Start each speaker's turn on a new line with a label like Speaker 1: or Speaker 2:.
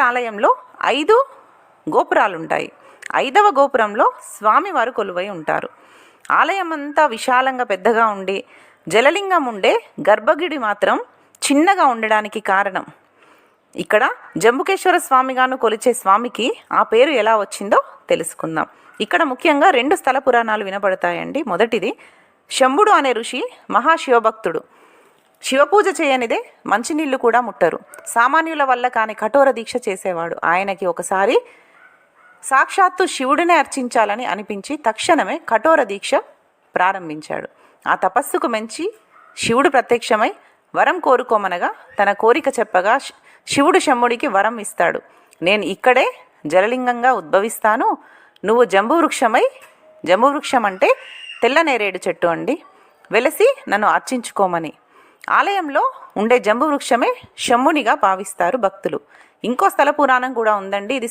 Speaker 1: ఆలయంలో ఐదు గోపురాలుంటాయి. ఐదవ గోపురంలో స్వామివారు కొలువై ఉంటారు. ఆలయం అంతా విశాలంగా పెద్దగా ఉండి జలలింగం ఉండే గర్భగిడి మాత్రం చిన్నగా ఉండడానికి కారణం. ఇక్కడ జంబుకేశ్వర స్వామిగాను కొలిచే స్వామికి ఆ పేరు ఎలా వచ్చిందో తెలుసుకుందాం. ఇక్కడ ముఖ్యంగా రెండు స్థల పురాణాలు వినపడతాయండి. మొదటిది శంభుడు అనే ఋషి మహాశివభక్తుడు. శివపూజ చేయనిదే మంచినీళ్ళు కూడా ముట్టరు. సామాన్యుల వల్ల కాని కఠోర దీక్ష చేసేవాడు. ఆయనకి ఒకసారి సాక్షాత్తు శివుడినే అర్చించాలని అనిపించి తక్షణమే కఠోర దీక్ష ప్రారంభించాడు. ఆ తపస్సుకు మించి శివుడు ప్రత్యక్షమై వరం కోరుకోమనగా తన కోరిక చెప్పగా శివుడు శంభుడికి వరం ఇస్తాడు. నేను ఇక్కడే జలలింగంగా ఉద్భవిస్తాను. నువ్వు జంబువృక్షమై వృక్షమై అంటే తెల్ల నేరేడు చెట్టు అండి. వెలసి నన్ను అర్చించుకోమని. ఆలయంలో ఉండే జంబు వృక్షమే శంభునిగా భావిస్తారు భక్తులు. ఇంకో స్థల పురాణం కూడా ఉందండి. ఇది